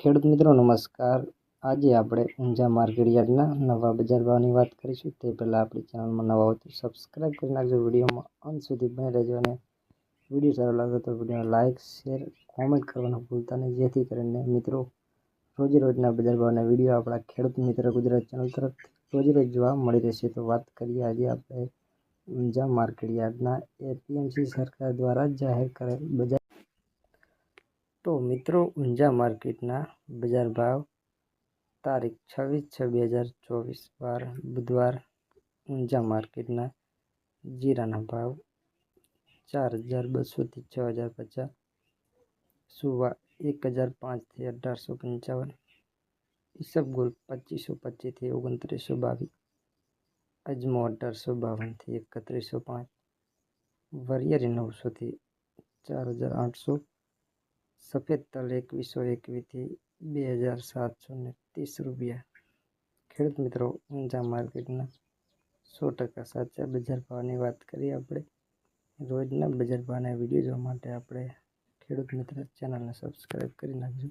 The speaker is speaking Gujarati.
ખેડૂત મિત્રો, નમસ્કાર. આજે આપણે ઊંઝા માર્કેટ યાર્ડના નવા બજાર ભાવની વાત કરીશું. તે પહેલાં આપણી ચેનલમાં નવા હોય તો સબસ્ક્રાઈબ કરી નાખજો, વિડીયોમાં અંત સુધી બની રહેજો અને વીડિયો સારો લાગે તો વિડીયોને લાઇક શેર કોમેન્ટ કરવાનું ભૂલતા નહીં. જેથી કરીને મિત્રો રોજે રોજના બજાર ભાવના વીડિયો આપણા ખેડૂત મિત્ર ગુજરાત ચેનલ તરફ રોજે રોજ જોવા મળી રહેશે. તો વાત કરીએ આજે આપણે ઊંઝા માર્કેટ યાર્ડના એપીએમસી સરકાર દ્વારા જાહેર કરેલ બજાર તો મિત્રો ઊંઝા માર્કેટના બજાર ભાવ તારીખ છવ્વીસ છ બે હજાર ચોવીસ વાર બુધવાર ઊંઝા માર્કેટના જીરાના ભાવ ચાર હજાર બસોથી છ હજાર પચાસ સુવા એક હજાર પાંચથી અઢારસો પંચાવન ઈસબગુલ પચીસો પચીસથી ઓગણત્રીસો બાવીસ અજમો અઢારસો બાવનથી એકત્રીસો પાંચ વરિયાળી નવસોથી ચાર હજાર આઠસો સફેદ તલ એકવીસો એકવીસથી બે હજાર સાતસો ને ત્રીસ રૂપિયા. ખેડૂત મિત્રો, ઊંઝા માર્કેટના સો ટકા સાચા બજાર ભાવની વાત કરીએ આપણે, રોજના બજાર ભાવના વીડિયો જોવા માટે આપણે ખેડૂત મિત્ર ચેનલને સબસ્ક્રાઈબ કરી નાખજો.